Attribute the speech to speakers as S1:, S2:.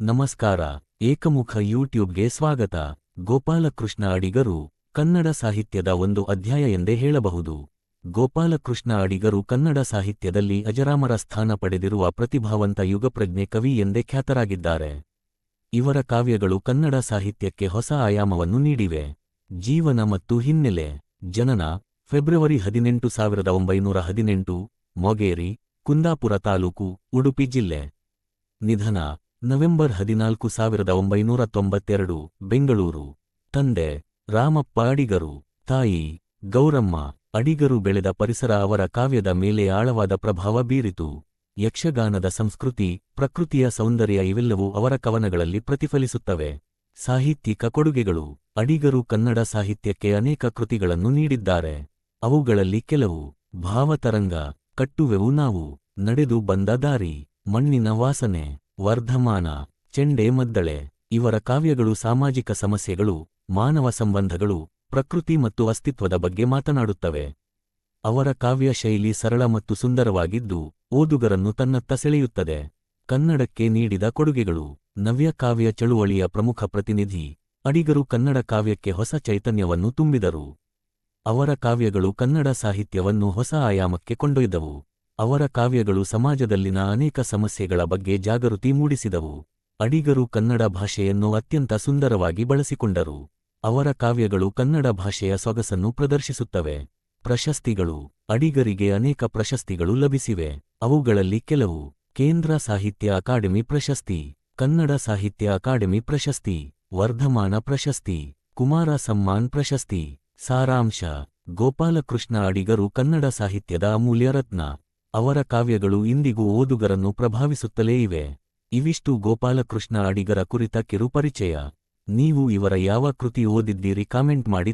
S1: ನಮಸ್ಕಾರ, ಏಕಮುಖ ಯೂಟ್ಯೂಬ್ಗೆ ಸ್ವಾಗತ. ಗೋಪಾಲಕೃಷ್ಣ ಅಡಿಗರು, ಕನ್ನಡ ಸಾಹಿತ್ಯದ ಒಂದು ಅಧ್ಯಾಯ ಎಂದೇ ಹೇಳಬಹುದು. ಗೋಪಾಲಕೃಷ್ಣ ಅಡಿಗರು ಕನ್ನಡ ಸಾಹಿತ್ಯದಲ್ಲಿ ಅಜರಾಮರ ಸ್ಥಾನ ಪಡೆದಿರುವ ಪ್ರತಿಭಾವಂತ ಯುಗಪ್ರಜ್ಞೆ ಕವಿ ಎಂದೇ ಖ್ಯಾತರಾಗಿದ್ದಾರೆ. ಇವರ ಕಾವ್ಯಗಳು ಕನ್ನಡ ಸಾಹಿತ್ಯಕ್ಕೆ ಹೊಸ ಆಯಾಮವನ್ನು ನೀಡಿವೆ. ಜೀವನ ಮತ್ತು ಹಿನ್ನೆಲೆ, ಜನನ, ಫೆಬ್ರವರಿ ಹದಿನೆಂಟು ಸಾವಿರದ ಒಂಬೈನೂರ ಹದಿನೆಂಟು, ಮೊಗೇರಿ, ಕುಂದಾಪುರ ತಾಲೂಕು, ಉಡುಪಿ ಜಿಲ್ಲೆ. ನಿಧನ ನವೆಂಬರ್ ಹದಿನಾಲ್ಕು ಸಾವಿರದ ಒಂಬೈನೂರ ತೊಂಬತ್ತೆರಡು, ಬೆಂಗಳೂರು. ತಂದೆ, ರಾಮಪ್ಪ ಅಡಿಗರು. ತಾಯಿ, ಗೌರಮ್ಮ. ಅಡಿಗರು ಬೆಳೆದ ಪರಿಸರ ಅವರ ಕಾವ್ಯದ ಮೇಲೆ ಆಳವಾದ ಪ್ರಭಾವ ಬೀರಿತು. ಯಕ್ಷಗಾನದ ಸಂಸ್ಕೃತಿ, ಪ್ರಕೃತಿಯ ಸೌಂದರ್ಯ ಇವೆಲ್ಲವೂ ಅವರ ಕವನಗಳಲ್ಲಿ ಪ್ರತಿಫಲಿಸುತ್ತವೆ. ಸಾಹಿತ್ಯಿಕ ಕೊಡುಗೆಗಳು. ಅಡಿಗರು ಕನ್ನಡ ಸಾಹಿತ್ಯಕ್ಕೆ ಅನೇಕ ಕೃತಿಗಳನ್ನು ನೀಡಿದ್ದಾರೆ. ಅವುಗಳಲ್ಲಿ ಕೆಲವು, ಭಾವತರಂಗ, ಕಟ್ಟುವೆವು ನಾವು, ನಡೆದು ಬಂದ ದಾರಿ, ಮಣ್ಣಿನ ವಾಸನೆ. ವರ್ಧಮಾನ, ಚೆಂಡೆ ಮದ್ದಳೆ, ಇವರ ಕಾವ್ಯಗಳು ಸಾಮಾಜಿಕ ಸಮಸ್ಯೆಗಳು, ಮಾನವ ಸಂಬಂಧಗಳು, ಪ್ರಕೃತಿ ಮತ್ತು ಅಸ್ತಿತ್ವದ ಬಗ್ಗೆ ಮಾತನಾಡುತ್ತವೆ. ಅವರ ಕಾವ್ಯ ಶೈಲಿ ಸರಳ ಮತ್ತು ಸುಂದರವಾಗಿದ್ದು, ಓದುಗರನ್ನು ತನ್ನತ್ತ ಸೆಳೆಯುತ್ತದೆ. ಕನ್ನಡಕ್ಕೆ ನೀಡಿದ ಕೊಡುಗೆಗಳು, ನವ್ಯ ಕಾವ್ಯ ಚಳುವಳಿಯ ಪ್ರಮುಖ ಪ್ರತಿನಿಧಿ, ಅಡಿಗರು ಕನ್ನಡ ಕಾವ್ಯಕ್ಕೆ ಹೊಸ ಚೈತನ್ಯವನ್ನು ತುಂಬಿದರು. ಅವರ ಕಾವ್ಯಗಳು ಕನ್ನಡ ಸಾಹಿತ್ಯವನ್ನು ಹೊಸ ಆಯಾಮಕ್ಕೆ ಕೊಂಡೊಯ್ದವು. ಅವರ ಕಾವ್ಯಗಳು ಸಮಾಜದಲ್ಲಿನ ಅನೇಕ ಸಮಸ್ಯೆಗಳ ಬಗ್ಗೆ ಜಾಗೃತಿ ಮೂಡಿಸಿದವು. ಅಡಿಗರು ಕನ್ನಡ ಭಾಷೆಯನ್ನು ಅತ್ಯಂತ ಸುಂದರವಾಗಿ ಬಳಸಿಕೊಂಡರು. ಅವರ ಕಾವ್ಯಗಳು ಕನ್ನಡ ಭಾಷೆಯ ಸೊಗಸನ್ನು ಪ್ರದರ್ಶಿಸುತ್ತವೆ. ಪ್ರಶಸ್ತಿಗಳು, ಅಡಿಗರಿಗೆ ಅನೇಕ ಪ್ರಶಸ್ತಿಗಳು ಲಭಿಸಿವೆ. ಅವುಗಳಲ್ಲಿ ಕೆಲವು, ಕೇಂದ್ರ ಸಾಹಿತ್ಯ ಅಕಾಡೆಮಿ ಪ್ರಶಸ್ತಿ, ಕನ್ನಡ ಸಾಹಿತ್ಯ ಅಕಾಡೆಮಿ ಪ್ರಶಸ್ತಿ, ವರ್ಧಮಾನ ಪ್ರಶಸ್ತಿ, ಕುಮಾರ ಸಮ್ಮಾನ್ ಪ್ರಶಸ್ತಿ, ಸಾರಾಂಶ, ಗೋಪಾಲಕೃಷ್ಣ ಅಡಿಗರು ಕನ್ನಡ ಸಾಹಿತ್ಯದ ಅಮೂಲ್ಯ ರತ್ನ. ಅವರ ಕಾವ್ಯಗಳು ಇಂದಿಗೂ ಓದುಗರನ್ನು ಪ್ರಭಾವಿಸುತ್ತಲೇ ಇವೆ. ಇವಿಷ್ಟು ಗೋಪಾಲಕೃಷ್ಣ ಅಡಿಗರ ಕುರಿತ ಕಿರುಪರಿಚಯ. ನೀವು ಇವರ ಯಾವ ಕೃತಿ ಓದಿದ್ದೀರಿ ಕಾಮೆಂಟ್ ಮಾಡಿ.